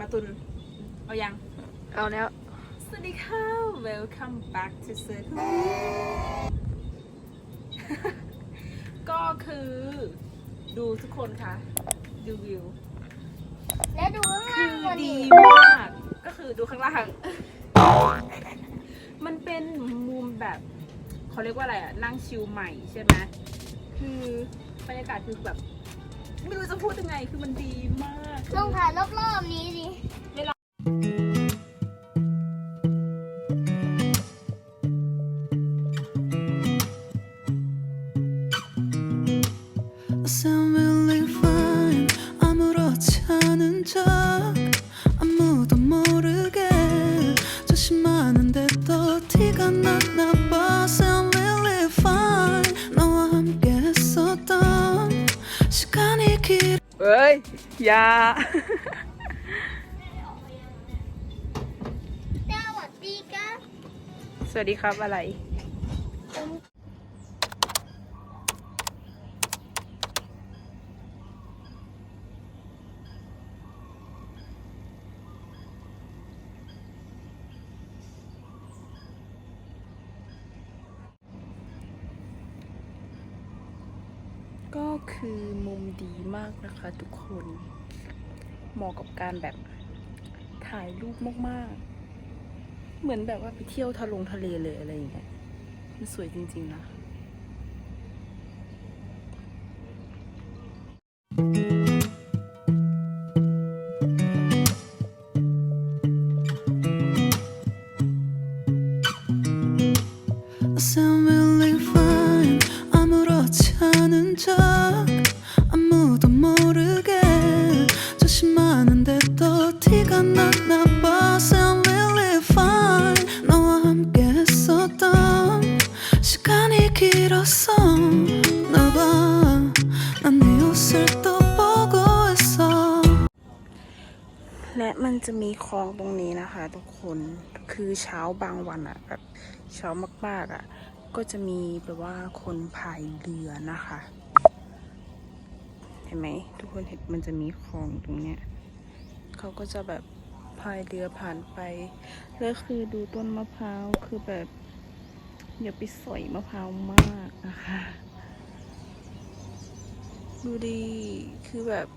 มาตุน เอายัง เอาแล้ว สวัสดีค่ะ welcome back to circle ก็คือดูทุกคนค่ะ ดูวิว แล้วดูข้างคืล่างอก่อนดีดิมาก ก็คือดูข้างล่าง มันเป็นมุมแบบ เขาเรียกว่าอะไรอะนั่งชิลใหม่ใช่ไหมคือบรรยากาศคือแบบ ไม่รู้จะพูดยังไงคือมันดีมากลองถ่ายรอบๆนี้ดิ I sound really อยอย่าสวัสดีครับอะไร คือมุมดีมากนะคะทุกคน เหมาะกับการแบบถ่ายรูปมากๆ เหมือนแบบว่าไปเที่ยวทะลงทะเลเลยอะไรอย่างเงี้ย มันสวยจริงๆนะ มันจะมีคลองตรงนี้นะคะ ทุกคนคือเช้าบางวันอะแบบเช้ามากๆอะก็จะมีแบบว่าคนพายเรือนะคะ เห็นไหมทุกคนเห็นมันจะมีคลองตรงเนี้ยเขาก็จะแบบพายเรือผ่านไปแล้วคือดูต้นมะพร้าวคือแบบอย่าไปสอยมะพร้าวมากนะคะ ดูดีคือแบบ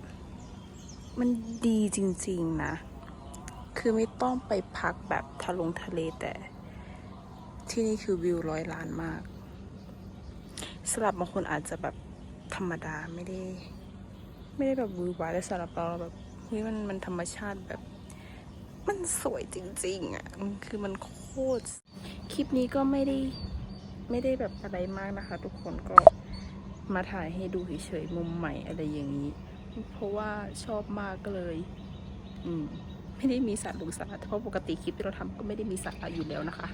มันดีจริง ๆ นะ คือไม่ต้องไปพักแบบทะลงทะเลแต่ที่นี่คือวิวร้อยล้านมากสำหรับบางคนอาจจะแบบธรรมดาไม่ได้ ไม่ได้แบบวือหวาแต่สำหรับเราแบบเฮ้ยมันมันธรรมชาติแบบ มันสวยจริง ๆอะ่ะคือมันโคตรคลิปนี้ก็ไม่ได้ไม่ได้แบบอะไรมากนะคะ ทุกคนก็มาถ่ายให้ดูเฉยๆมุมใหม่อะไรอย่างนี้ เพราะว่าชอบมากก็เลย อืม ไม่ได้มีสัตว์หรือสัตว์เพราะปกติคลิปที่เราทำก็ไม่ได้มีสัตว์อยู่แล้วนะคะ